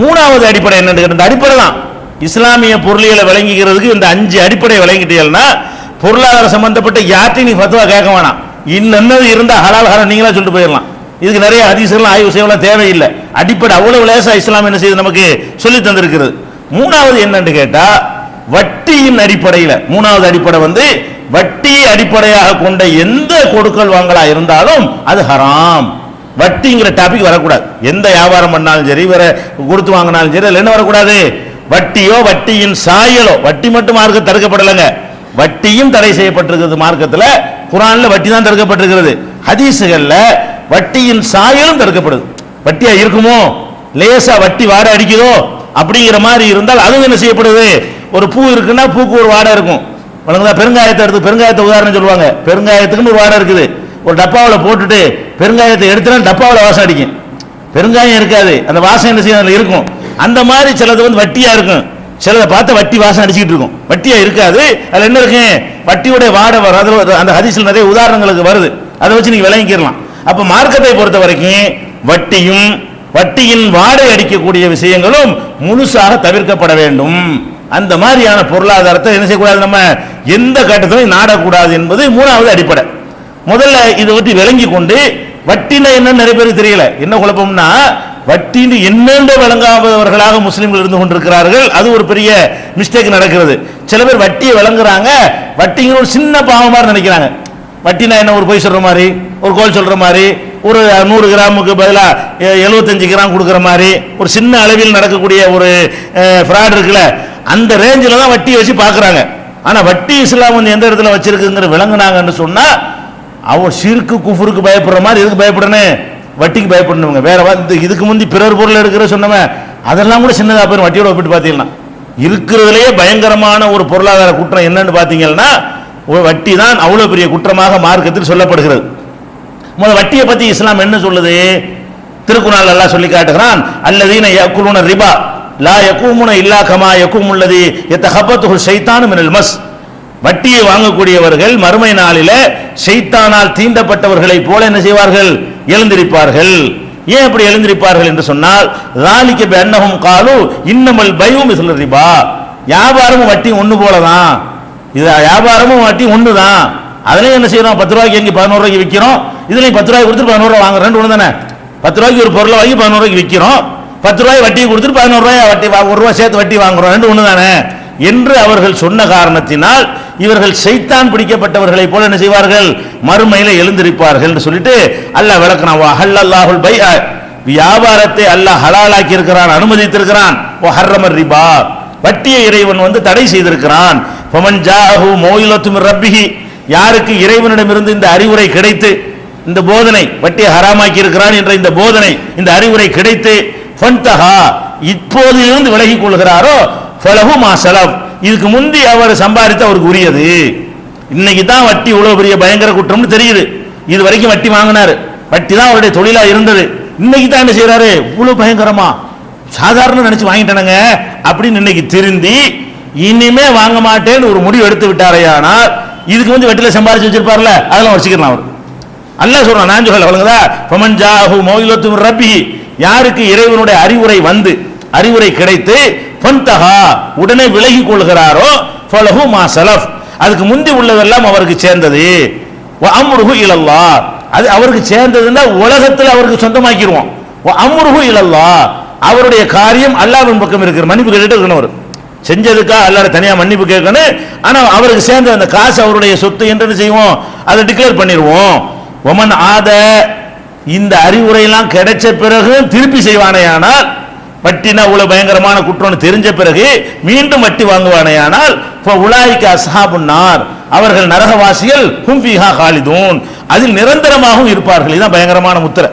மூணாவது அடிப்படை என்னன்னு இந்த அடிப்படை தான் இஸ்லாமிய பொருளியலை விளங்கிக்கிறதுக்கு இந்த அஞ்சு அடிப்படை விளங்கிட்டீங்கன்னா பொருளாதார சம்பந்தப்பட்ட யார்ட்டையும் நீ ஃபத்துவா கேட்க வேணாம். இன்னது இருந்தால் ஹலால் ஹரம் நீங்களா சொல்லிட்டு போயிடலாம். இதுக்கு நிறைய அதிசயம்லாம் ஆய்வு செய்யலாம் தேவையில்லை. அடிப்படை அவ்வளவு லேசா இஸ்லாம் என்ன செய்யுது நமக்கு சொல்லி தந்திருக்கிறது. மூணாவது என்னன்னு கேட்டா வட்டியின் அடிப்படையில் மூணாவது அடிப்படை வந்து வட்டியை அடிப்படையாக கொண்ட எந்த கொடுக்கல் வாங்கலா இருந்தாலும் அது ஹராம். வட்டிங்கிற டாபிக் வரக்கூடாது. எந்த வியாபாரம் பண்ணாலும் சரி வேற கொடுத்து வாங்கினாலும் சரி அதில் என்ன வரக்கூடாது? வட்டியோ வட்டியின் சாயலோ வட்டி மட்டும் மார்க்க தடுக்கப்படலைங்க. வட்டியும் தடை செய்யப்பட்டிருக்கிறது மார்க்கத்தில். குரானில் வட்டி தான் தடுக்கப்பட்டிருக்கிறது. ஹதீசுகளில் வட்டியின் சாயலும் தடுக்கப்படுது. வட்டியா இருக்குமோ? லேசா வட்டி வாடை அடிக்குதோ? அப்படிங்கிற மாதிரி இருந்தால் அதுவும் என்ன செய்யப்படுது? ஒரு பூ இருக்குன்னா பூக்கு ஒரு வாடை இருக்கும். வழங்குதா? பெருங்காயத்தை எடுத்து பெருங்காயத்தை உதாரணம் சொல்லுவாங்க. பெருங்காயத்துக்குன்னு ஒரு வாடை இருக்குது. ஒரு டப்பாவில் போட்டுட்டு பெருங்காயத்தை எடுத்துனா டப்பாவில் வாசம் அடிக்கும். பெருங்காயம் இருக்காது. அந்த வாசம் என்ன செய்யும்? இருக்கும். அந்த மாதிரி சிலது வந்து வட்டியாக இருக்கும். சிலதை பார்த்து வட்டி வாசம் அடிச்சுக்கிட்டு இருக்கும். வட்டியாக இருக்காது. அதில் என்ன இருக்கு? வட்டியோட வாடை வரும். அதில் அந்த ஹதிசில் நிறைய உதாரணங்களுக்கு வருது. அதை வச்சு நீங்கள் விளங்கிக்கிறலாம் அப்போ மார்க்கத்தை பொறுத்த வரைக்கும் வட்டியும் வட்டியின் வாடை அடிக்கக்கூடிய விஷயங்களும் முழுசாக தவிர்க்கப்பட வேண்டும். அந்த மாதிரியான பொருளாதாரத்தை என்ன செய்யக்கூடாது நம்ம? எந்த கட்டத்திலும் நாடக்கூடாது என்பது மூணாவது அடிப்படை. முதல்ல இதை பற்றி விளங்கி கொண்டு வட்டினா என்ன நிறைய பேருக்கு தெரியல. என்ன குழப்பம்னா வட்டின்னு என்னென்று விளங்காதவர்களாக முஸ்லீம்கள் இருந்து கொண்டிருக்கிறார்கள். அது ஒரு பெரிய மிஸ்டேக் நடக்கிறது. சில பேர் வட்டியை விளங்குறாங்க வட்டிங்கிற ஒரு சின்ன பாவம் மாதிரி நினைக்கிறாங்க. வட்டினா என்ன ஒரு பொய் சொல்ற மாதிரி ஒரு கோல் சொல்ற மாதிரி ஒரு நூறு கிராமுக்கு பதிலாக எழுபத்தஞ்சு கிராம் கொடுக்குற மாதிரி ஒரு சின்ன அளவில் நடக்கக்கூடிய ஒரு ஃப்ராட் இருக்குல்ல அந்த ரேஞ்சில் தான் வட்டியை வச்சு பார்க்குறாங்க. ஆனால் வட்டி இஸ்லாம் வந்து எந்த இடத்துல வச்சிருக்குங்கிற விளங்குனாங்கன்னு சொன்னால் அவன் சிறுக்கு குஃபுருக்கு பயப்படுற மாதிரி எதுக்கு பயப்படணும் வட்டிக்கு பயப்படணுங்க. வேற வந்து இதுக்கு முந்தி பிறர் பொருள் எடுக்கிற சொன்னவன் அதெல்லாம் கூட சின்னதாக போயிடும் வட்டியோட ஒப்பிட்டு பார்த்தீங்கன்னா. இருக்கிறதுலேயே பயங்கரமான ஒரு பொருளாதார குற்றம் என்னன்னு பார்த்தீங்கன்னா ஒரு வட்டி தான் அவ்வளோ பெரிய குற்றமாக மார்க்கத்தில் சொல்லப்படுகிறது. முதல் வட்டியை பற்றி இஸ்லாம் என்ன சொல்லுது? திருக்குறள் எல்லாம் சொல்லி காட்டுகிறான். அல்லதீன யக்குலுன ரிபா. லா யக்கூமுன இல்லா கமா யக்கும் உள்ளது எத்தஹபத்துஹு சைத்தானு மினல் மஸ். வட்டியை வாங்கக்கூடியவர்கள் மறுமை நாளில செய்தானால் தீண்டப்பட்டவர்களை போல என்ன செய்வார்கள்? எழுந்திருப்பார்கள். ஏன் அப்படி எழுந்திருப்பார்கள் என்று சொன்னால் ராலிக்கு பெண்ணகம் காலு இன்னமல் பயவும் மிஸ்ல வியாபாரமும் வட்டி ஒண்ணு போலதான். இது வியாபாரமும் வட்டி ஒன்று தான் அதுலேயும் என்ன செய்யறோம்? பத்து ரூபாய்க்கு எங்கே பதினோரு ரூபாய்க்கு விற்கிறோம் இதுலேயும் பத்து ரூபாய் கொடுத்துட்டு பதினோரு ரூபாய் வாங்குறோம். ரெண்டு ஒன்று தானே? பத்து ரூபாய்க்கு ஒரு பொருளை வாங்கி பதினோரு ரூபாய்க்கு விற்கிறோம் பத்து ரூபாய் வட்டி கொடுத்துட்டு பதினோரு ரூபாய் வட்டி வா- ஒரு ரூபாய் சேர்த்து வட்டி வாங்குறோம். ரெண்டு ஒன்று தானே? என்று அவர்கள் சொன்ன காரணத்தினால் இவர்கள் சைத்தான் பிடிக்கப்பட்டவர்களை போல என்ன செய்வார்கள்? மறுமையில எழுந்திருப்பார்கள் என்று சொல்லிட்டு அல்லாஹ் விளக்குறான். அல்லாஹுல் பை வியாபாரத்தை அல்லாஹ் ஹலாலாக்கி இருக்கிறான் அனுமதித்திருக்கிறான். ஓ ஹர்ரமர் ரிபா. வட்டிய இறைவன் வந்து தடை செய்திருக்கிறான். ஃபமன் ஜாஹு மோயிலத்து ரப்பிஹி. யாருக்கு இறைவனிடமிருந்து இந்த அறிவுரை கிடைத்து இந்த போதனை வட்டியை ஹராமாக்கி இருக்கிறான் என்ற இந்த போதனை இந்த அறிவுரை கிடைத்து ஃபன்தஹா. இப்போதிலிருந்து விலகி கொள்கிறாரோ ஃபலஹு மாசலப் இதுக்கு முந்தி அவர் சம்பாதித்து அவருக்கு உரியது இன்னைக்கு தான் வட்டி இவ்வளவு பெரிய பயங்கர குற்றம்னு தெரியுது. இது வரைக்கும் வட்டி வாங்கினார். வட்டி தான் அவருடைய தொழிலா இருந்தது. இன்னைக்கு தான் என்ன செய்யறாரு இவ்வளவு பயங்கரமா. சாதாரண நினைச்சு வாங்கிட்டானுங்க. அப்படின்னு இன்னைக்கு திருந்தி இனிமே வாங்க மாட்டேன்னு ஒரு முடிவு எடுத்து விட்டாரையானால் இதுக்கு வந்து வெட்டில சம்பாதிச்சு வச்சிருப்பார்ல அதெல்லாம் வச்சுக்கலாம் அவர். அல்ல சொல்றான் நான் சொல்ல வழங்குதா? ஃபமன் ஜாஹு மௌயிலத்து மிர் யாருக்கு இறைவனுடைய அறிவுரை வந்து அறிவுரை கிடைத்து ஃபன்தஹா உடனே விலகி கொள்கிறாரோ ஃபலஹு மா சலஃப். அதுக்கு முந்தி உள்ளதெல்லாம் அவருக்கு சேர்ந்தது. அமுருகு அம்ருஹு அது அவருக்கு சேர்ந்ததுன்னா உலகத்தில் அவருக்கு சொந்தமாக்கிடுவோம். வ அம்ருஹு இலல்லாஹ் அவருடைய காரியம் அல்லாவின் பக்கம் இருக்கிற மன்னிப்பு கேட்டுட்டு இருக்கணும் அவர். செஞ்சதுக்கா அல்லாட தனியாக மன்னிப்பு கேட்கணும். ஆனால் அவருக்கு சேர்ந்த அந்த காசு அவருடைய சொத்து என்று செய்வோம். அதை டிக்ளேர் பண்ணிடுவோம். ஒமன் ஆத இந்த அறிவுரையெல்லாம் கிடைச்ச பிறகு திருப்பி செய்வானேயானால் வட்டினா இவ்வளவு பயங்கரமான குற்றம்னு தெரிஞ்ச பிறகு மீண்டும் வட்டி வாங்குவானேயானால் இப்போ உலாய்க்கு அசாபுன்னார் அவர்கள் நரகவாசிகள் ஹும்பிஹா காலிதூன் அதில் நிரந்தரமாகவும் இருப்பார்கள். இதுதான் பயங்கரமான முத்திரை.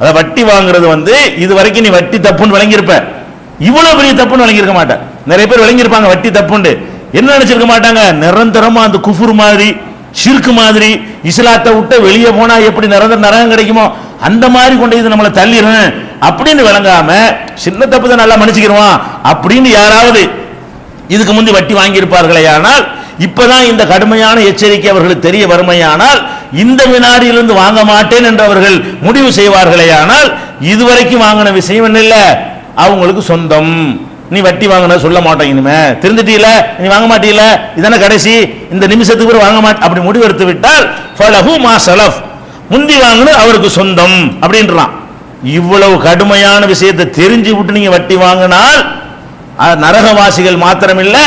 அதை வட்டி வாங்குறது வந்து இது வரைக்கும் நீ வட்டி தப்புன்னு விளங்கியிருப்ப. இவ்வளவு பெரிய தப்புன்னு விளங்கியிருக்க மாட்டேன் நிறைய பேர் விளங்கியிருப்பாங்க வட்டி தப்புண்டு. என்ன நினைச்சிருக்க மாட்டாங்க? நிரந்தரமா அந்த குஃபுர் மாதிரி ஷிர்க் மாதிரி இஸ்லாத்தை விட்டு வெளியே போனா எப்படி நிரந்தர நரகம் கிடைக்குமோ? அந்த மாதிரி கொண்டு இது நம்மளை தள்ளிடும் அப்படின்னு விளங்காம சின்ன தப்பு தான் நல்லா மன்னிச்சுக்கிடுவான் அப்படின்னு யாராவது இதுக்கு முந்தி வட்டி வாங்கியிருப்பார்களே ஆனால் இப்பதான் இந்த கடுமையான எச்சரிக்கை அவர்களுக்கு தெரிய வறுமையானால் இந்த வினாடியிலிருந்து வாங்க மாட்டேன் என்று அவர்கள் முடிவு செய்வார்களே ஆனால் இதுவரைக்கும் வாங்கின விஷயம் என்ன இல்ல. அவங்களுக்கு சொந்தம். நீ வட்டி வாங்கின சொல்ல மாட்டோம் இனிமே. திருந்துட்டீல? நீ வாங்க மாட்டீல? இதான கடைசி? இந்த நிமிஷத்துக்கு பிறகு வாங்க மாட்ட அப்படி முடிவெடுத்து விட்டால் ஃபலஹு மா சலஃப். முந்தி வாங்கினது அவருக்கு சொந்தம் அப்படின்றான். இவ்வளவு கடுமையான விஷயத்தை தெரிஞ்சு விட்டு நீங்க வட்டி வாங்கினால் நரகவாசிகள் மாத்திரமில்ல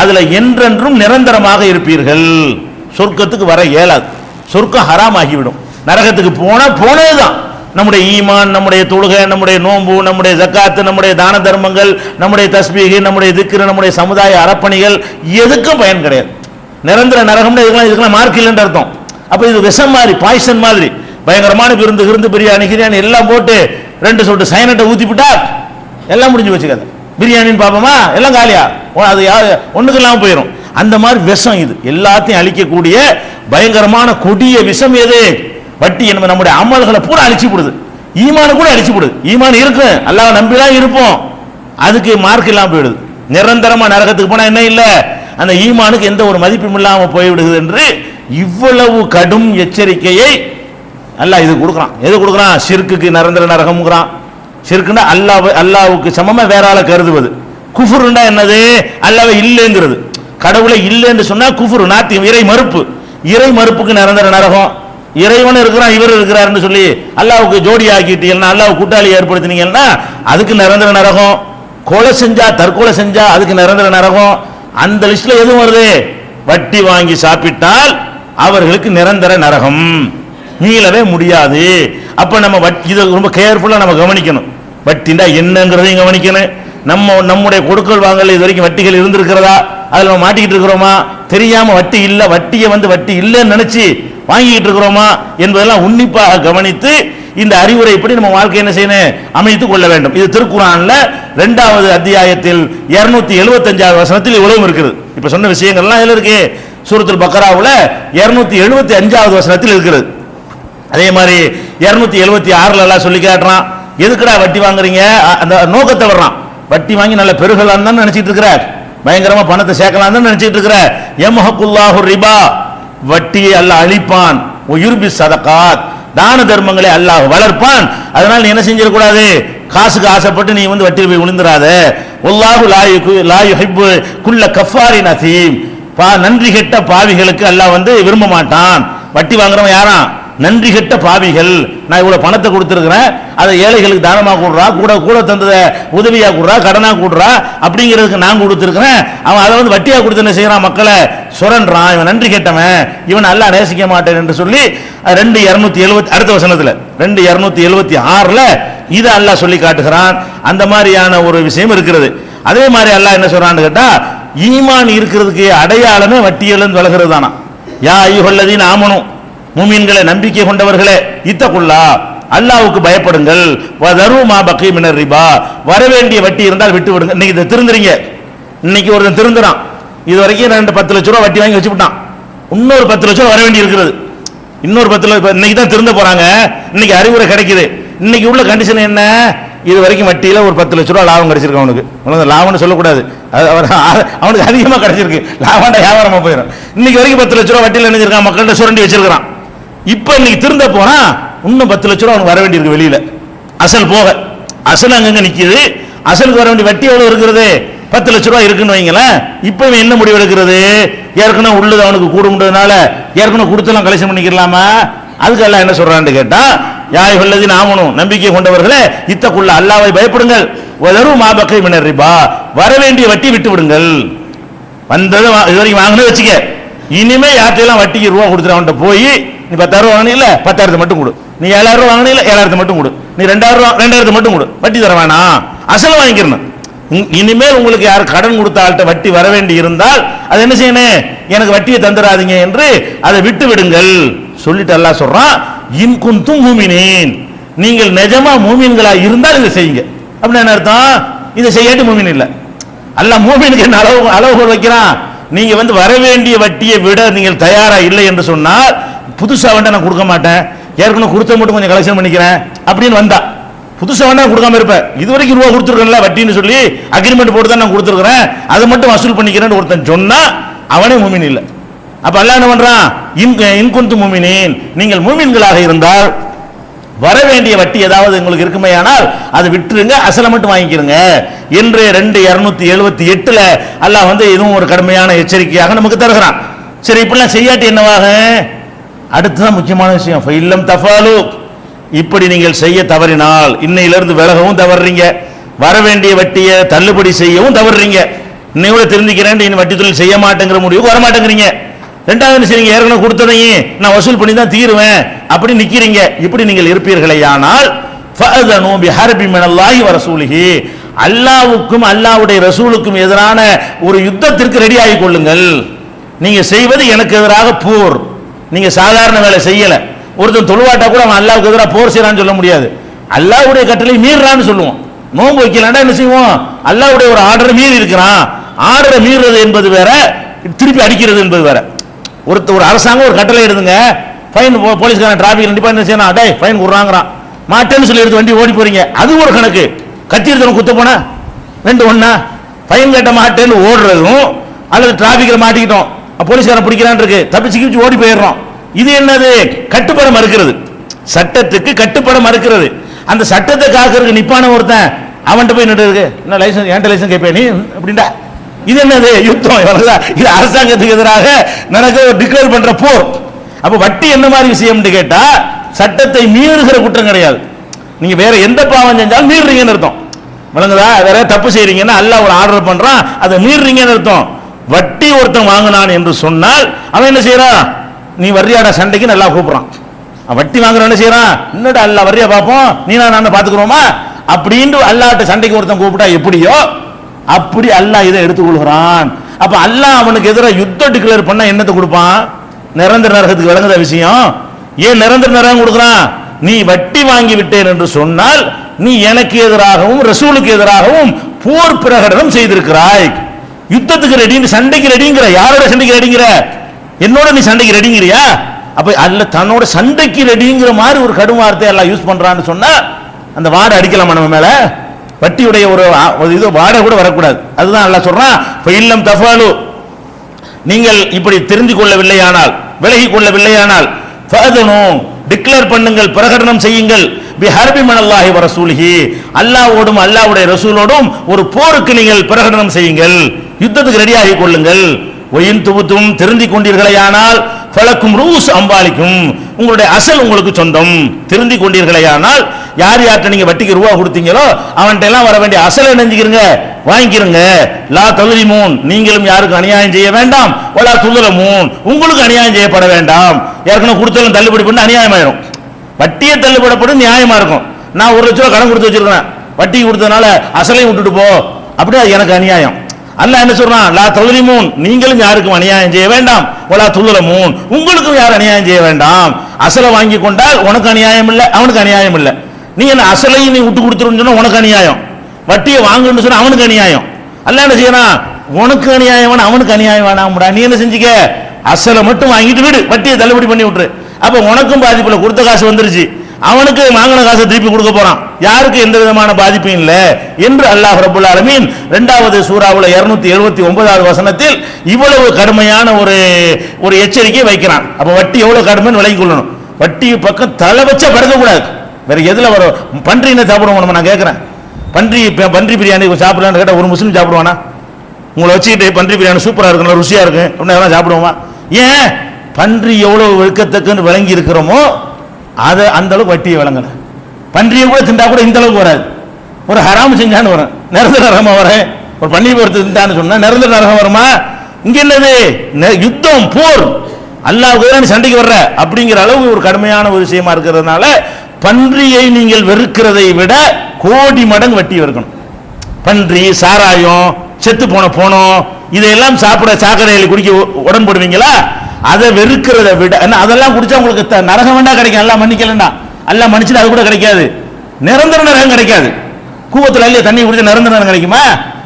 அதுல என்றென்றும் நிரந்தரமாக இருப்பீர்கள். சொர்க்கத்துக்கு வர இயலாது. சொர்க்கம் ஹராம் ஆகிவிடும் நரகத்துக்கு போனா போனதுதான். நம்முடைய ஈமான் நம்முடைய தொழுகை நம்முடைய நோன்பு நம்முடைய ஜக்காத்து நம்முடைய தான தர்மங்கள் நம்முடைய தஸ்பீகு நம்முடைய திக்கிற நம்முடைய சமுதாய அறப்பணிகள் எதுக்கும் பயன் கிடையாது. நிரந்தர நரகம்னு இதுக்கெல்லாம் இதுக்கெல்லாம் மார்க் இல்லைன்ற அர்த்தம். அப்ப இது விஷம் மாதிரி பாய்சன் மாதிரி. பயங்கரமான விருந்து விருந்து பிரியாணி கிரியாணி எல்லாம் போட்டு ரெண்டு சொட்டு சைனட்டை ஊத்திவிட்டா எல்லாம் முடிஞ்சு வச்சுக்காது பிரியாணின்னு பார்ப்போமா எல்லாம் காலியா? ஓ, அது யா- ஒண்ணுக்கு இல்லாமல் போயிடும் அந்த மாதிரி விஷம் இது. எல்லாத்தையும் அழிக்கக்கூடிய பயங்கரமான கொடிய விஷம் எது? வட்டி என்பது நம்முடைய அமல்களை பூரா அழிச்சு விடுது. ஈமான கூட அழிச்சு விடுது. ஈமான் இருக்கும் அல்லாஹ் நம்பிதான் இருப்போம். அதுக்கு மார்க் இல்லாமல் போயிடுது. நிரந்தரமா நரகத்துக்கு போனா என்ன இல்லை? அந்த ஈமானுக்கு எந்த ஒரு மதிப்பும் இல்லாமல் போய்விடுது என்று இவ்வளவு கடும் எச்சரிக்கையை அல்லாஹ் இது கொடுக்குறான். எது கொடுக்குறான்? சிறுக்குக்கு நிரந்தர நரகம்ங்கிறான். ஷிர்க்குன்னா அல்லாஹ் அல்லாவுக்கு சமமாக வேற ஆளை கருதுவது. குஃபுருண்டா என்னது? அல்லாவை இல்லைங்கிறது. கடவுளை இல்லைன்னு சொன்னால் குஃபுரு நாத்தியம் இறை மறுப்பு. இறை மறுப்புக்கு நிரந்தர நரகம். இறைவன் இருக்கிறான் இவர் இருக்கிறாருன்னு சொல்லி அல்லாவுக்கு ஜோடி ஆக்கிட்டீங்கன்னா அல்லாஹ் கூட்டாளி ஏற்படுத்தினீங்கன்னா அதுக்கு நிரந்தர நரகம். கொலை செஞ்சா தற்கொலை செஞ்சா அதுக்கு நிரந்தர நரகம். அந்த லிஸ்ட்ல எதுவும் வருது? வட்டி வாங்கி சாப்பிட்டால் அவர்களுக்கு நிரந்தர நரகம். மீளவே முடியாது. அப்ப நம்ம வட்டி இதை ரொம்ப கேர்ஃபுல்லா நம்ம கவனிக்கணும். வட்டிண்டா என்னங்கிறதையும் கவனிக்கணும். நம்ம நம்முடைய கொடுக்கல் வாங்கல இது வரைக்கும் வட்டிகள் இருந்திருக்கிறதா? அதுல நம்ம மாட்டிக்கிட்டு இருக்கிறோமா? தெரியாம வட்டி இல்ல வட்டியை வந்து வட்டி இல்லைன்னு நினைச்சு வாங்கிட்டு இருக்கிறோமா? என்பதெல்லாம் உன்னிப்பாக கவனித்து இந்த அறிவுரைப்படி நம்ம வாழ்க்கை என்ன செய்யணும்? அமைத்துக் கொள்ள வேண்டும். இது திருக்குறான்ல இரண்டாவது அத்தியாயத்தில் 275 எழுபத்தஞ்சாவது வசனத்தில் இவ்வளவும் இருக்குது. இப்ப சொன்ன விஷயங்கள்லாம் இதில் இருக்கு? சூரத்தில் பக்கராவுல 275 எழுபத்தி அஞ்சாவது வசனத்தில் இருக்கிறது. அதே மாதிரி 276 எழுபத்தி ஆறுல எல்லாம் சொல்லி காட்டுறான் எதுக்குடா வட்டி வாங்குறீங்க? அந்த நோக்கத்தை வர்றான் வட்டி வாங்கி நல்ல பெருகலாம் தான் நினைச்சிட்டு இருக்கிற? பயங்கரமா பணத்தை சேர்க்கலாம் தான் நினைச்சிட்டு இருக்கிறார் எமஹக்குல்லாஹு ரிபா. வட்டியை அல்லாஹ் அழிப்பான். உயிர்பி சதகாத். தான தர்மங்களை அல்லாஹ் வளர்ப்பான். அதனால நீ என்ன செஞ்சிடக்கூடாது? காசுக்கு ஆசைப்பட்டு நீ வந்து வட்டியில் போய் விழுந்துராத உல்லாஹு லாயு லாயு ஹிப்பு குல்ல கஃபாரி நசீம் பா நன்றி கெட்ட பாவிகளுக்கு அல்லாஹ் வந்து விரும்ப மாட்டான். வட்டி வாங்குறவன் யாரான் நன்றி கெட்ட பாவிகள். நான் இவ்வளவு பணத்தை கொடுத்துருக்கிறேன். அதை ஏழைகளுக்கு தானமாக கொடுறா? கூட கூட தந்ததை உதவியாக கொடுறா? கடனாக கொடுறா? அப்படிங்கிறதுக்கு நான் கொடுத்துருக்கிறேன். அவன் அதை வந்து வட்டியாக கொடுத்து என்ன செய்கிறான் மக்களை? சுரன்றான் இவன் நன்றி கெட்டவன். இவன் நல்லா நேசிக்க மாட்டேன் என்று சொல்லி ரெண்டு இரநூத்தி எழுபத்தி அடுத்த வசனத்தில் ரெண்டு இரநூத்தி எழுபத்தி ஆறில் இதை அல்லாஹ் சொல்லி காட்டுகிறான். அந்த மாதிரியான ஒரு விஷயம் இருக்கிறது. அதே மாதிரி அல்லாஹ் என்ன சொல்கிறான்னு கேட்டால் ஈமான் இருக்கிறதுக்கு அடையாளமே வட்டியிலேருந்து விலகிறது தானா யா ஐயுகல்லதீன் ஆமனும் மூமின்களை நம்பிக்கை கொண்டவர்களே இத்தக்குள்ளா அல்லாவுக்கு பயப்படுங்கள். வதரு மா பக்கி மினர் ரிபா. வர வேண்டிய வட்டி இருந்தால் விட்டு விடுங்க. இன்னைக்கு இதை திருந்துறீங்க. இன்னைக்கு ஒருத்தன் திருந்துறான். இது வரைக்கும் ரெண்டு பத்து லட்ச ரூபா வட்டி வாங்கி வச்சுவிட்டான் இன்னொரு பத்து லட்ச ரூபா வர வேண்டி இருக்கிறது. இன்னொரு பத்து லட்சம் இன்னைக்கு தான் திருந்த போறாங்க. இன்னைக்கு அறிவுரை கிடைக்குது. இன்னைக்கு உள்ள கண்டிஷன் என்ன? இது வரைக்கும் வட்டியில ஒரு பத்து லட்ச ரூபா லாபம் கிடைச்சிருக்கு அவனுக்கு. உனக்கு லாபம்னு சொல்லக்கூடாது. அது அவர் அவனுக்கு அதிகமா கிடைச்சிருக்கு. லாபம்டா வியாபாரமா போயிடும். இன்னைக்கு வரைக்கும் பத்து லட்ச ரூபா வட்டியில் நினைச்சிருக்கான் மக்கள்கிட்ட சுரண்டி வச்சிருக்கான் இப்ப இன்னைக்கு திருந்த போனா இன்னும் பத்து லட்ச ரூபா அவனுக்கு வர வேண்டியிருக்கு வெளியில. அசல் போக. அசல் அங்கங்க நிற்கிது அசலுக்கு வர வேண்டிய வட்டி எவ்வளவு இருக்கிறது? பத்து லட்ச ரூபா இருக்குன்னு வைங்களேன். இப்போ இவன் என்ன முடிவு எடுக்கிறது? ஏற்கனவே உள்ளது அவனுக்கு கூடும்ன்றதுனால ஏற்கனவே கொடுத்தலாம் கலெக்ஷன் பண்ணிக்கலாமா? அதுக்கெல்லாம் என்ன சொல்றான்னு கேட்டா யாய் உள்ளது நாமனும் நம்பிக்கை கொண்டவர்களே இத்தக்குள்ள அல்லாவை பயப்படுங்கள். வரும் மாபக்கை மினர் ரிபா. வர வேண்டிய வட்டி விட்டு விடுங்கள். வந்தது இது வரைக்கும் வாங்கினே வச்சுக்க. இனிமே யார்ட்டையெல்லாம் வட்டிக்கு ரூபா கொடுத்துட்டு அவன்கிட்ட போய் நீ பத்தாயிரம் ரூபா வாங்கினீல பத்தாயிரத்தை மட்டும் கொடு. நீ ஏழாயிரம் ரூபா வாங்கினீல ஏழாயிரத்தை மட்டும் கொடு. நீ ரெண்டாயிரம் ரூபா ரெண்டாயிரத்தை மட்டும் கொடு. வட்டி தர வேணாம். அசல் வாங்கிக்கிறணும் இனிமேல் உங்களுக்கு யார் கடன் கொடுத்த ஆள்கிட்ட வட்டி வர வேண்டி இருந்தால் அது என்ன செய்யணும்? எனக்கு வட்டியை தந்துடாதீங்க என்று அதை விட்டு விடுங்கள். சொல்லிட்டு எல்லாம் சொல்றான் இன் குந்தும் மூமினேன். நீங்கள் நிஜமா மூமின்களா இருந்தால் இதை செய்யுங்க. அப்படின்னு என்ன அர்த்தம்? இதை செய்யாட்டி மூமின் இல்லை. அல்ல மூமினுக்கு என்ன அளவு அளவுகோல் வைக்கிறான்? நீங்க வந்து வர வேண்டிய வட்டியை விட நீங்கள் தயாரா இல்லை என்று சொன்னால் புதுசாக வேண்டாம் நான் கொடுக்க மாட்டேன். ஏற்கனவே கொடுத்த மட்டும் கொஞ்சம் கலெக்ஷன் பண்ணிக்கிறேன். அப்படின்னு வந்தா. புதுசாக வேண்டாம் கொடுக்காம இருப்பேன் இது வரைக்கும் ரூபா கொடுத்துருக்கேன்ல வட்டின்னு சொல்லி அக்ரிமெண்ட் போட்டு தான் நான் கொடுத்துருக்கிறேன். அதை மட்டும் வசூல் பண்ணிக்கிறேன்னு ஒருத்தன் சொன்னா அவனே மூமின் இல்லை. அப்ப அல்லாஹ் என்ன பண்றான்? இன் இன்குந்து மூமினின். நீங்கள் மூமின்களாக இருந்தால் வர வேண்டிய வட்டி ஏதாவது உங்களுக்கு இருக்குமேயானால் அதை விட்டுருங்க அசலை மட்டும் வாங்கிக்கிறங்க என்று ரெண்டு இரநூத்தி எழுபத்தி எட்டுல அல்லாஹ் வந்து இதுவும் ஒரு கடுமையான எச்சரிக்கையாக நமக்கு தருகிறான். சரி இப்படிலாம் செய்யாட்டி என்னவாக? அடுத்ததான் முக்கியமான விஷயம் இல்லம் தஃபாலு இப்படி நீங்கள் செய்ய தவறினால் இன்னையிலிருந்து விலகவும் தவறுறீங்க. வர வேண்டிய வட்டியை தள்ளுபடி செய்யவும் தவறுறீங்க. இன்னையோட திருந்திக்கிறேன் இனி வட்டி தொழில் செய்ய மாட்டேங்கிற முடிவுக்கு வர மாட்டேங்கிறீங்க. ரெண்டாவது என்ன நீங்கள் ஏற்கனவே கொடுத்ததையும் நான் வசூல் பண்ணி தான் தீருவேன். அப்படி நிற்கிறீங்க இப்படி நீங்கள் இருப்பீர்களே ஆனால் ஃபஅதனு பிஹர்பி மினல்லாஹி ரசூலுக்கும் எதிரான ஒரு யுத்தத்திற்கு ரெடி ஆகிக் கொள்ளுங்கள். நீங்க செய்வது எனக்கு எதிராக போர். நீங்க சாதாரண வேலை செய்யல. ஒருத்தன் தொழுவாட்டா கூட அவன் அல்லாவுக்கு எதிராக போர் செய்யறான்னு சொல்ல முடியாது. அல்லாவுடைய கட்டளை மீறான்னு சொல்லுவோம். நோன்பு வைக்கலாம்னா என்ன செய்வோம்? அல்லாவுடைய ஒரு ஆர்டர் மீறி இருக்கிறான். ஆர்டரை மீறுறது என்பது வேற திருப்பி அடிக்கிறது என்பது வேற. ஒருத்த ஒரு அரசாங்கம் ஒரு கட்டளை எடுதுங்க. ஃபைன் போலீஸ்காரன் டிராபிக் கண்டிப்பாக என்ன செய்யணும் அடே ஃபைன் விடுறாங்கிறான். மாட்டேன்னு சொல்லி எடுத்து வண்டி ஓடி போறீங்க. அது ஒரு கணக்கு. கத்தி எடுத்து குத்த போனா? ரெண்டு ஒன்னா ஃபைன் கட்ட மாட்டேன்னு ஓடுறதும் அல்லது டிராபிக்ல மாட்டிக்கிட்டோம். போலீஸ்காரன் பிடிக்கிறான் இருக்கு. தப்பிச்சு கிழிச்சு ஓடி போயிடுறோம். இது என்னது? கட்டுப்பட மறுக்கிறது. சட்டத்துக்கு கட்டுப்பட மறுக்கிறது. அந்த சட்டத்தை காக்கிறதுக்கு நிப்பான ஒருத்தன் அவன்கிட்ட போய் நின்று என்ன லைசன்ஸ் என்கிட்ட லைசன்ஸ் கேட்பேன் நீ? அப்படின்டா. இது என்னது? யுத்தம் இது அரசாங்கத்துக்கு எதிராக நடக்க டிக்ளேர் பண்ற போர். அப்ப வட்டி என்ன மாதிரி விஷயம்னு கேட்டா சட்டத்தை மீறுகிற குற்றம் கிடையாது. நீங்க வேற எந்த பாவம் செஞ்சாலும் மீறுறீங்கன்னு அர்த்தம். விளங்குதா? வேற தப்பு செய்றீங்கன்னா அல்ல ஒரு ஆர்டர் பண்றான் அதை மீறுறீங்கன்னு அர்த்தம். வட்டி ஒருத்தன் வாங்கினான் என்று சொன்னால் அவன் என்ன செய்யறான்? நீ வர்றியாடா சண்டைக்கு நல்லா கூப்பிடுறான். வட்டி வாங்குறவன செய்யறான்? என்னடா அல்ல வர்றியா பார்ப்போம்? நீ நான் நான் பாத்துக்கிறோமா அப்படின்னு அல்லாட்ட சண்டைக்கு ஒருத்தன் கூப்பிட்டா எப்படியோ அப்படி அல்லாஹ் இதை எடுத்துக்கொள்கிறான். அப்ப அல்லாஹ் அவனுக்கு எதிராக யுத்தம் டிக்ளேர் பண்ண என்னத்தை கொடுப்பான்? நிரந்தர நரகத்துக்கு விளங்குத விஷயம்? ஏன் நிரந்தர நரகம் கொடுக்குறான்? நீ வட்டி வாங்கி விட்டேன் என்று சொன்னால் நீ எனக்கு எதிராகவும் ரசூலுக்கு எதிராகவும் போர் பிரகடனம் செய்திருக்கிறாய். யுத்தத்துக்கு ரெடின்னு சண்டைக்கு ரெடிங்கிற யாரோட சண்டைக்கு ரெடிங்கிற என்னோட நீ சண்டைக்கு ரெடிங்கிறியா அப்ப அல்ல தன்னோட சண்டைக்கு ரெடிங்கிற மாதிரி ஒரு கடும் வார்த்தை எல்லாம் யூஸ் பண்றான்னு சொன்னா அந்த வாடை அடிக்கலாமா நம்ம மேல. வட்டியுடைய ஒரு ஒரு இது வாடை கூட வரக்கூடாது. அதுதான் எல்லாம் சொல்றான் இப்போ இல்லம் தஃபாலு. நீங்கள் இப்படி தெரிந்து கொள்ளவில்லையானால் விலகி கொள்ளவில்லையானால் ஃபஅதனு டிக்ளேர் பண்ணுங்கள் பிரகடனம் செய்யுங்கள். பி ஹர்பி மனல்லாஹி வர சூழ்கி அல்லாவோடும் அல்லாஹ்வுடைய ரசூலோடும் ஒரு போருக்கு நீங்கள் பிரகடனம் செய்யுங்கள். யுத்தத்துக்கு ரெடியாகி கொள்ளுங்கள். ஒயின் துபுத்தும் திருந்திக் கொண்டீர்களேயானால் பழக்கும் ரூஸ் அம்பாலிக்கும் உங்களுடைய அசல் உங்களுக்கு சொந்தம். திருந்திக் கொண்டீர்களேயானால் யார் யார்கிட்ட நீங்க வட்டிக்கு ரூபா கொடுத்தீங்களோ அவன்கிட்ட எல்லாம் வர வேண்டிய அசலை நினைஞ்சுக்கிறங்க வாங்கிக்கிறங்க லா தகுதிமூன் நீங்களும் யாருக்கும் அநியாயம் செய்ய வேண்டாம். ஒலா மூன் உங்களுக்கு அநியாயம் செய்யப்பட வேண்டாம். ஏற்கனவே கொடுத்தாலும் தள்ளுபடி பண்ணி அநியாயமாயிரும். வட்டியை தள்ளுபடப்படும் நியாயமா இருக்கும். நான் ஒரு லட்ச ரூபா கடன் கொடுத்து வச்சிருக்கேன் வட்டி கொடுத்ததுனால அசலையும் விட்டுட்டு போ. அப்படி எனக்கு அநியாயம். அல்ல என்ன சொல்றான்? லா தகுதிமூன் நீங்களும் யாருக்கும் அநியாயம் செய்ய வேண்டாம். ஒலா துலுரமூன் உங்களுக்கும் யாரும் அநியாயம் செய்ய வேண்டாம். அசலை வாங்கி கொண்டால் உனக்கு அநியாயம் இல்லை அவனுக்கு அநியாயம் இல்லை. நீ என்ன அசலையும் நீ விட்டு கொடுத்துருன்னு சொன்னா உனக்கு அநியாயம். வட்டியை வாங்குன்னு சொன்னா அவனுக்கு அநியாயம். அல்ல என்ன செய்யறான்? உனக்கு அநியாயம் வேணாம் அவனுக்கு அநியாயம் வேணாம்டா. நீ என்ன செஞ்சுக்க? அசலை மட்டும் வாங்கிட்டு விடு. வட்டியை தள்ளுபடி பண்ணி விட்டுரு. அப்ப உனக்கும் பாதிப்பில் கொடுத்த காசு வந்துருச்சு. அவனுக்கு வாங்கின காசை திருப்பி கொடுக்க போறான். யாருக்கு எந்த விதமான பாதிப்பும் இல்லை என்று அல்லாஹ் ரபுல் அலமீன் இரண்டாவது சூறாவில் இருநூத்தி எழுபத்தி ஒன்பதாவது வசனத்தில் இவ்வளவு கடுமையான ஒரு ஒரு எச்சரிக்கை வைக்கிறான். அப்ப வட்டி எவ்வளவு கடுமைன்னு விலகி கொள்ளணும். வட்டி பக்கம் தலை வச்சா படுக்கக்கூடாது வேற எதுல வரும்? பன்றி என்ன சாப்பிடுவோம் நம்ம? நான் கேட்குறேன். பன்றி பன்றி பிரியாணி சாப்பிடலான்னு கேட்டா ஒரு முஸ்லீம் சாப்பிடுவானா? உங்களை வச்சுக்கிட்டு பன்றி பிரியாணி சூப்பரா இருக்குல்ல ருசியா இருக்கு அப்படின்னு எல்லாம் சாப்பிடுவோமா? ஏன்? பன்றி எவ்வளவு வெளுக்கத்தக்குன்னு விளங்கி இருக்கிறோமோ அதை அந்த அளவுக்கு வட்டியை விளங்கணும் பன்றியை கூட திண்டா கூட இந்த அளவுக்கு வராது. ஒரு ஹராம் செஞ்சான்னு வரும். நிரந்தர நரகமா வரேன். ஒரு பன்னி பொறுத்து திண்டான்னு சொன்னா நிரந்தர நரகம் வருமா? இங்க என்னது? நெ- யுத்தம் போர். அல்லாவுக்கு நீ சண்டைக்கு வர்ற. அப்படிங்கிற அளவு ஒரு கடுமையான ஒரு விஷயமா இருக்கிறதுனால பன்றியை நீங்கள் வெறுக்கிறதை விட கோடி மடங்கு வட்டி வெறுக்கணும். பன்றி சாராயம் செத்து போன போனோம் இதையெல்லாம் சாப்பிட சாக்கடையில் குடிக்க உடன்படுவீங்களா? அதை வெறுக்கிறத விட அதெல்லாம் குடிச்சா உங்களுக்கு த- நரகம் வேண்டாம் கிடைக்கும். எல்லாம் மன்னிக்கலன்னா. எல்லாம் மன்னிச்சு அது கூட கிடைக்காது. நிரந்தர நரகம் கிடைக்காது. கூவத்தில் இல்லையா தண்ணி குடிச்சா நிரந்தர நரகம் கிடைக்குமா?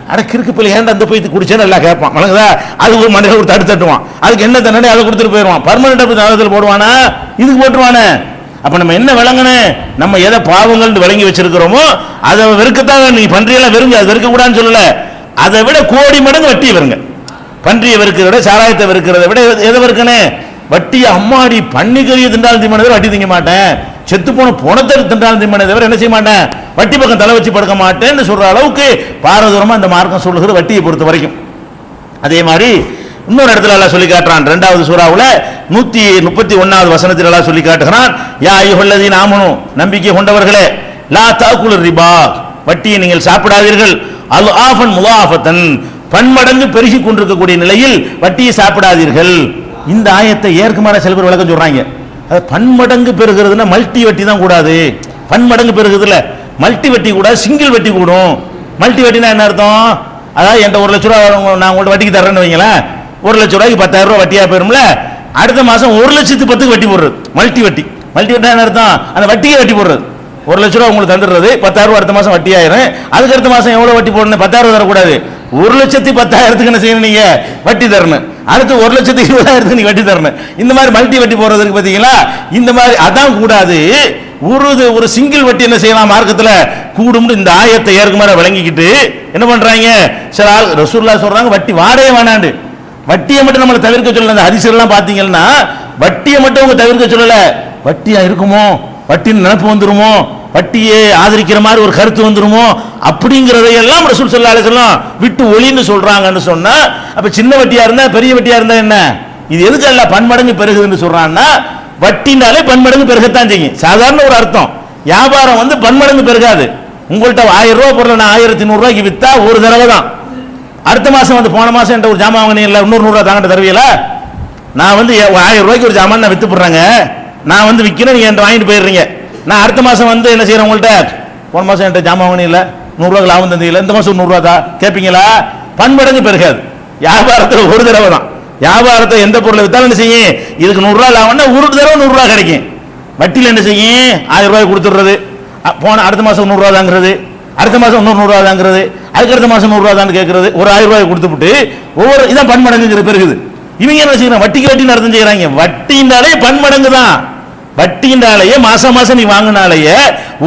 அட கிறுக்கு பிள்ளை ஏன்டா அந்த போய் குடிச்சேன்னு எல்லாம் கேட்பான். வணங்குதா அது ஒரு மனிதன் ஒரு தட்டு தட்டுவான். அதுக்கு என்ன தண்டனை? அதை கொடுத்துட்டு போயிடுவான். பர்மனெண்டா போய் நரகத்தில் போடுவானா? இதுக்கு போட்டுருவானே. அப்ப நம்ம என்ன விளங்கணும்? நம்ம எதை பாவங்கள் விளங்கி வச்சிருக்கிறோமோ அதை வெறுக்கத்தான் நீ பன்றியெல்லாம் வெறுங்க அது வெறுக்க கூடாதுன்னு சொல்லல. அதை விட கோடி மடங்கு வட்டி வருங்க பன்றியை வெறுக்கிறத விட சாராயத்தை வெறுக்கிறத விட எதை- எதை வெறுக்கணும் வட்டியை அம்மாடி பண்ணி கறியை தின்றாலும் திம்மனை தவிர வட்டி திங்க மாட்டேன். செத்து போன பணத்தை தின்றாலும் திம்மனை தவிர என்ன செய்ய மாட்டேன்? வட்டி பக்கம் தலை வச்சு படுக்க மாட்டேன்னு சொல்ற அளவுக்கு பாரதூரமா இந்த மார்க்கம் சொல்லுகிற வட்டியை பொறுத்த வரைக்கும். அதே மாதிரி இன்னொரு இடத்துல எல்லாம் சொல்லி காட்டுறான். ரெண்டாவது சூறாவில் நூத்தி முப்பத்தி ஒன்னாவது வசனத்தில் எல்லாம் சொல்லி காட்டுகிறான். யா ஐயுள்ளதி நாமனும் நம்பிக்கை கொண்டவர்களே லா தாக்குல ரிபா. வட்டியை நீங்கள் சாப்பிடாதீர்கள். அல் ஆஃபன் முலாஃபத்தன். பன்மடங்கு பெருகி கொண்டிருக்கக்கூடிய நிலையில் வட்டியை சாப்பிடாதீர்கள். இந்த ஆயத்தை ஏற்குமாற சில பேர் விளக்கம் சொல்றாங்க. அது பன்மடங்கு பெருகிறதுனா மல்டி வட்டி தான் கூடாது. பன்மடங்கு பெருகுதுல மல்டி வட்டி கூட சிங்கிள் வட்டி கூடும். மல்டி வட்டினா என்ன அர்த்தம்? அதாவது என்கிட்ட ஒரு லட்ச ரூபா நான் உங்கள்கிட்ட வட்டிக்கு தரேன்னு வைங்களேன். ஒரு லட்ச ரூபாய்க்கு பத்தாயிரம் ரூபா வட்டியா போயிரும்ல? அடுத்த மாசம் ஒரு லட்சத்து பத்துக்கு வட்டி போடுறது. மல்டி வட்டி. மல்டி வட்டினா என்ன அர்த்தம்? அந்த வட்டியை வட்டி போடுறது. ஒரு லட்ச ரூபா உங்களுக்கு தந்துடுறது பத்தாயிரம் ரூபா அடுத்த மாதம் வட்டி ஆயிரும். அதுக்கு அடுத்த மாதம் எவ்வளவு வட்டி போடணும்? பத்தாயிரம் தரக்கூடாது. ஒரு லட்சத்தி பத்தாயிரத்துக்கு என்ன செய்யணும் நீங்க? வட்டி தரணும். அடுத்து ஒரு லட்சத்தி இருபதாயிரத்துக்கு நீ வட்டி தரணும். இந்த மாதிரி மல்டி வட்டி போடுறதுக்கு பாத்தீங்களா இந்த மாதிரி அதான் கூடாது. ஒரு ஒரு சிங்கிள் வட்டி என்ன செய்யலாம்? மார்க்கத்தில் கூடும்னு இந்த ஆயத்தை ஏற்குமாற விளங்கிக்கிட்டு என்ன பண்ணுறாங்க சில ஆள் ரசூல்லா சொல்கிறாங்க வட்டி வாடகை வேணாண்டு. வட்டியை மட்டும் நம்மளை தவிர்க்க சொல்லல. அந்த ஹரிசெல்லாம் பார்த்தீங்கன்னா வட்டியை மட்டும் அவங்க தவிர்க்க சொல்லலை. வட்டியாக இருக்குமோ? வட்டின்னு நினப்பு வந்துருமோ? வட்டியை ஆதரிக்கிற மாதிரி ஒரு கருத்து வந்துருமோ? அப்படிங்கிறதையெல்லாம் ரசூல் சொல்லா அலைஹி விட்டு ஒளின்னு சொல்றாங்கன்னு சொன்னா அப்ப சின்ன வட்டியா இருந்தா பெரிய வட்டியா இருந்தா என்ன? இது எதுக்கு எல்லாம் பன்மடங்கு பெருகுதுன்னு சொல்றான்னா வட்டினாலே பன்மடங்கு பெருகத்தான் செய்யும். சாதாரண ஒரு அர்த்தம். வியாபாரம் வந்து பன்மடங்கு பெருகாது. உங்கள்கிட்ட ஆயிரம் ரூபா பொருளை நான் ஆயிரத்தி நூறுரூவாய்க்கு வித்தா ஒரு தடவை தான். அடுத்த மாசம் வந்து போன மாசம் என்ற ஒரு ஜாமான் வாங்கினீங்கல்ல இன்னொரு நூறு ரூபா தாங்கிட்ட தருவீல நான் வந்து ஆயிரம் ரூபாய்க்கு ஒரு ஜாமான் நான் வித்து போடுறேங்க. நான் வந்து விற்கிறேன் நீங்க என்கிட்ட வாங்கிட்டு போயிடுறீங்க. நான் அடுத்த மாதம் வந்து என்ன செய்யறேன் உங்கள்ட்ட? போன மாதம் என்கிட்ட ஜாமான் வாங்கினீங்கல்ல? நூறுரூவா லாபம் தந்தீங்களா இந்த மாதம் நூறுரூவா தான் கேட்பீங்களா பன்மடங்கு பெருகாது. வியாபாரத்தில் ஒரு தடவை தான். வியாபாரத்தை எந்த பொருளை வித்தாலும் என்ன செய்யும்? இதுக்கு நூறுரூவா லாபம்னா ஒரு தடவை நூறுரூவா கிடைக்கும். வட்டியில் என்ன செய்யும்? ஆயிரம் ரூபாய் கொடுத்துடுறது. போன அடுத்த மாதம் நூறுரூவா தாங்கிறது. அடுத்த மாதம் இன்னொரு நூறுரூவா தாங்கிறது. அதுக்கு அடுத்த மாதம் நூறுரூவா தான் கேட்கறது ஒரு ஆயிரம் ரூபாய் கொடுத்துவிட்டு ஒவ்வொரு இதான் பன்மடங்குங்கிற பெருகுது. இவங்க என்ன செய்யறாங்க? வட்டிக்கு வட்டி நடத்தம் செய்யறாங்க. வட்டினாலே பன்மடங்கு தான். வட்டினாலேயே மாசம் மாசம் நீ வாங்கினாலேயே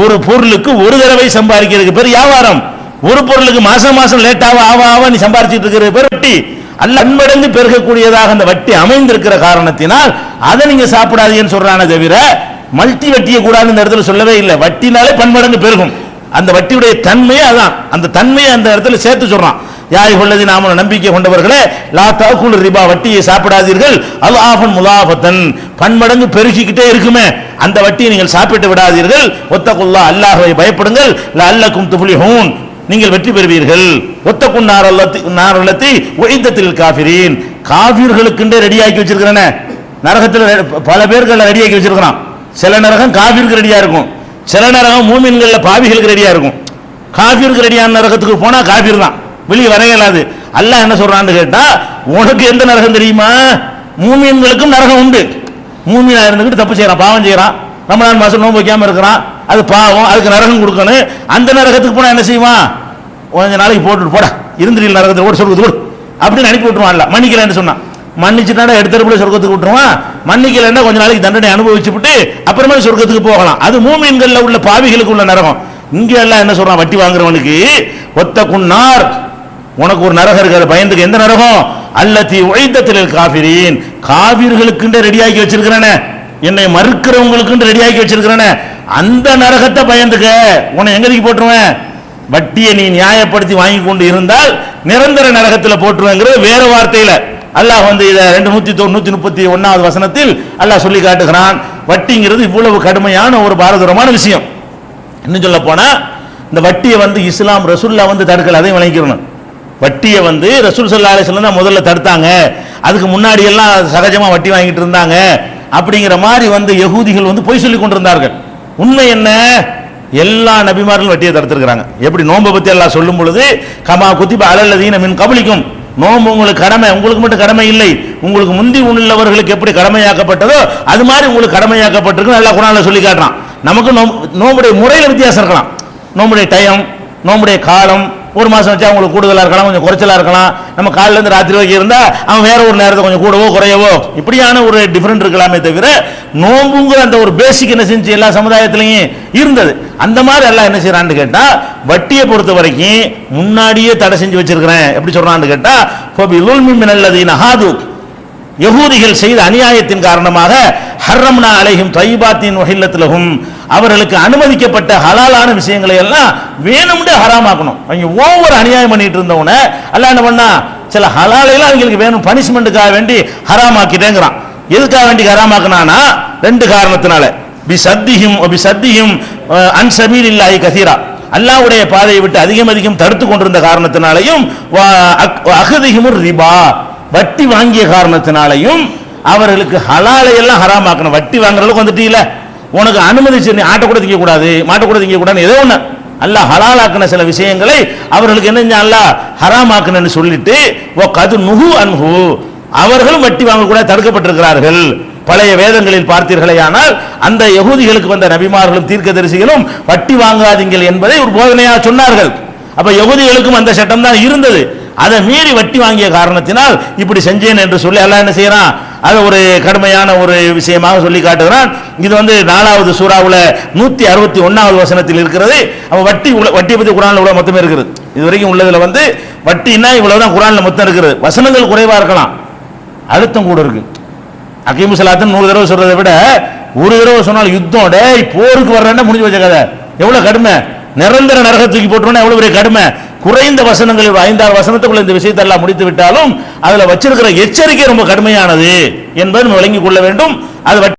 ஒரு பொருளுக்கு ஒரு தடவை சம்பாதிக்கிறதுக்கு பேர் வியாபாரம். ஒரு பொருளுக்கு மாசம் மாசம் லேட்டாக ஆவா ஆவா நீ சம்பாதிச்சிட்டு இருக்கிற பேர் வட்டி. அல்ல அன்மடங்கு பெருகக்கூடியதாக அந்த வட்டி அமைந்திருக்கிற காரணத்தினால் அதை நீங்க சாப்பிடாதீங்கன்னு சொல்றானே தவிர மல்டி வட்டியை கூடாது இந்த இடத்துல சொல்லவே இல்லை. வட்டினாலே பன்மடங்கு பெருகும். அந்த வட்டியுடைய தன்மையே அதான். அந்த தன்மையை அந்த இடத்துல சேர்த்து சொல்றான். யாய் கொள்ளது நாம நம்பிக்கை கொண்டவர்களே? லா தாக்குல் ரிபா வட்டியை சாப்பிடாதீர்கள். அல் ஆஃபன் முலாபத்தன் பன்மடங்கு பெருகிக்கிட்டே இருக்குமே. அந்த வட்டியை நீங்கள் சாப்பிட்டு விடாதீர்கள். ஒத்தகுல்லா அல்லாஹை பயப்படுங்கள். அல்லக்கும் துஃப்லிஹூன். நீங்கள் வெற்றி பெறுவீர்கள். ஒத்தக்குன் நாரல்லத்தி நாரல்லத்தி ஒய்தத்தில் காஃபிரீன். காஃபிர்களுக்குண்டே ரெடியாக்கி வச்சிருக்கிறேனே. நரகத்தில் பல பேர்கள் ரெடியாக்கி வச்சிருக்கிறான். சில நரகம் காஃபிருக்கு ரெடியா இருக்கும். சில நரகம் மூமின்கள்ல பாவிகளுக்கு ரெடியா இருக்கும். காஃபிருக்கு ரெடியான நரகத்துக்கு போனா காஃபிர் தான். வெளியே வர இயலாது அல்லாஹ் என்ன சொல்றான்னு கேட்டா உனக்கு எந்த நரகம் தெரியுமா? மூமியன்களுக்கும் நரகம் உண்டு. மூமினா இருந்துகிட்டு தப்பு செய்யறான் பாவம் செய்யறான். ரமலான் மாசம் நோன்பு வைக்காம இருக்கிறான். அது பாவம் அதுக்கு நரகம் கொடுக்கணும். அந்த நரகத்துக்கு போனா என்ன செய்வான்? கொஞ்ச நாளைக்கு போட்டு போடா. இருந்துடல நரகத்தை ஓட சொல்வது ஓடு. அப்படின்னு அனுப்பி விட்டுருவான்ல மன்னிக்கலன்னு சொன்னான். மன்னிச்சுட்டா எடுத்தரப்புல சொர்க்கத்துக்கு விட்டுருவான். மன்னிக்கலன்னா கொஞ்ச நாளைக்கு தண்டனை அனுபவிச்சு விட்டு அப்புறமே சொர்க்கத்துக்கு போகலாம். அது மூமீன்களில் உள்ள பாவிகளுக்கு உள்ள நரகம். இங்கே எல்லாம் என்ன சொல்றான்? வட்டி வாங்குறவனுக்கு ஒத்த குன்னார் உனக்கு ஒரு நரகம் இருக்கிற பயந்துக்கு. எந்த நரகம்? அல்லத்தி உழைத்தத்தில் காபிரின். காவிர்களுக்கு ரெடியாக்கி வச்சிருக்கிறேனே. என்னை மறுக்கிறவங்களுக்கு ரெடியாக்கி வச்சிருக்கிறேனே. அந்த நரகத்தை பயந்துக்க. உன்னை எங்கதிக்கு போட்டுருவேன்? வட்டியை நீ நியாயப்படுத்தி வாங்கி கொண்டு இருந்தால் நிரந்தர நரகத்தில் போட்டுருவேங்கிறது வேற வார்த்தையில. அல்லாஹ் வந்து இதை ரெண்டு நூத்தி தொ- நூத்தி முப்பத்தி ஒன்னாவது வசனத்தில் அல்லாஹ் சொல்லி காட்டுகிறான். வட்டிங்கிறது இவ்வளவு கடுமையான ஒரு பாரதூரமான விஷயம். இன்னும் சொல்ல போனா இந்த வட்டியை வந்து இஸ்லாம் ரசுல்லா வந்து தடுக்கல அதையும் விளங்கிக்கணும் வட்டியை வந்து ரசூல் சல்லா அலிஸ்லாம் தான் முதல்ல தடுத்தாங்க. அதுக்கு முன்னாடி எல்லாம் வட்டி வாங்கிட்டு இருந்தாங்க. அப்படிங்கிற மாதிரி வந்து யகூதிகள் வந்து பொய் சொல்லி கொண்டிருந்தார்கள். உண்மை என்ன? எல்லா நபிமார்களும் வட்டியை தடுத்திருக்கிறாங்க. எப்படி? நோன்பை பற்றி எல்லாம் சொல்லும் பொழுது கமா குத்திப அலல்லதீன மின் கபலிக்கும். நோன்பு உங்களுக்கு கடமை உங்களுக்கு மட்டும் கடமை இல்லை. உங்களுக்கு முந்தி உள்ளவர்களுக்கு எப்படி கடமையாக்கப்பட்டதோ அது மாதிரி உங்களுக்கு கடமையாக்கப்பட்டிருக்கு நல்லா குணால சொல்லி காட்டுறான். நமக்கு நோம்பு- நோம்புடைய முறையில் வித்தியாசம் இருக்கலாம். நோம்புடைய டயம் நோம்புடைய காலம் ஒரு மாதம் வச்சா அவங்களுக்கு கூடுதலாக இருக்கலாம் கொஞ்சம் குறைச்சலாக இருக்கலாம். நம்ம காலிலேருந்து இருந்து ராத்திரி வரைக்கும் இருந்தால் அவன் வேற ஒரு நேரத்தை கொஞ்சம் கூடவோ குறையவோ. இப்படியான ஒரு டிஃப்ரெண்ட் இருக்கலாமே தவிர நோம்புங்கிற அந்த ஒரு பேசிக் என்ன செஞ்சு எல்லா சமுதாயத்திலையும் இருந்தது. அந்த மாதிரி எல்லாம் என்ன செய்யறான்னு கேட்டால் வட்டியை பொறுத்த வரைக்கும் முன்னாடியே தடை செஞ்சு வச்சிருக்கிறேன். எப்படி சொல்றான்னு கேட்டால் ஃபபிலுல் மின் அல்லதீன யகூதிகள் செய்த அநியாயத்தின் காரணமாக ஹர்ரம்னா அலையும் தைபாத்தின் வஹில்லத்திலகும் அவர்களுக்கு அனுமதிக்கப்பட்ட ஹலாலான விஷயங்களை எல்லாம் வேணும்னு ஹராமாக்கணும். அவங்க ஒவ்வொரு அநியாயம் பண்ணிட்டு இருந்தவன அல்ல என்ன பண்ணா? சில ஹலாலையெல்லாம் அவங்களுக்கு வேணும் பனிஷ்மெண்ட்டுக்காக வேண்டி ஹராமாக்கிட்டேங்கிறான். எதுக்காக வேண்டி ஹராமாக்குனானா ரெண்டு காரணத்தினால. பி சத்தியும் பி சத்தியும் அன் சபீல் இல்லாஹி கசீரா. அல்லாவுடைய பாதையை விட்டு அதிகம் அதிகம் தடுத்து கொண்டிருந்த காரணத்தினாலையும் அகதிகமும் ரிபா. வட்டி வாங்கிய காரணத்தினாலையும் அவர்களுக்கு ஹலாலை எல்லாம் ஹராமாக்கணும். வட்டி வாங்குறதுக்கு வந்துட்டீல. உனக்கு அனுமதி நீ ஆட்டை கூட திங்க கூடாது மாட்டை கூட திங்க கூடாது ஏதோ ஒண்ணு. அல்லாஹ் ஹலாலாக்கின சில விஷயங்களை அவர்களுக்கு என்ன செஞ்சான் அல்லாஹ் ஹராமாக்கணும்னு சொல்லிட்டு ஓ கது நுகு அன்ஹு. அவர்களும் வட்டி வாங்கக்கூடாது தடுக்கப்பட்டிருக்கிறார்கள். பழைய வேதங்களில் பார்த்தீர்களே ஆனால் அந்த யகுதிகளுக்கு வந்த நபிமார்களும் தீர்க்கதரிசிகளும் வட்டி வாங்காதீங்கள் என்பதை ஒரு போதனையாக சொன்னார்கள். அப்ப யகுதிகளுக்கும் அந்த சட்டம் தான் இருந்தது. அதை மீறி வட்டி வாங்கிய காரணத்தினால் இப்படி செஞ்சேன் என்று சொல்லி எல்லாம் என்ன செய்யறான்? அது ஒரு கடுமையான ஒரு விஷயமாக சொல்லி காட்டுகிறான். இது வந்து நாலாவது சூறாவில் நூத்தி அறுபத்தி ஒன்னாவது வசனத்தில் இருக்கிறது. அவன் வட்டி உள்ள- வட்டியை பத்தி குரான்ல இவ்வளவு மொத்தமே இருக்குது. இது வரைக்கும் உள்ளதுல வந்து வட்டின்னா இவ்வளவுதான் குரான்ல மொத்தம் இருக்குது. வசனங்கள் குறைவா இருக்கலாம். அழுத்தம் கூட இருக்கு. அகீமு சலாத்தன் நூறு தடவை சொல்றதை விட ஒரு தடவை சொன்னால் யுத்தம் டேய் போருக்கு வர்றேன்னா முடிஞ்சு வச்ச கதை. எவ்வளவு கடுமை? நிரந்தர நரக தூக்கி போட்டோம்னா எவ்வளவு பெரிய கடுமை? குறைந்த வசனங்கள் ஐந்தாறு வசனத்துக்குள்ள இந்த விஷயத்தை எல்லாம் முடித்து விட்டாலும் அதுல வச்சிருக்கிற எச்சரிக்கை ரொம்ப கடுமையானது என்பதை நம்ம விளங்கிக் கொள்ள வேண்டும். அது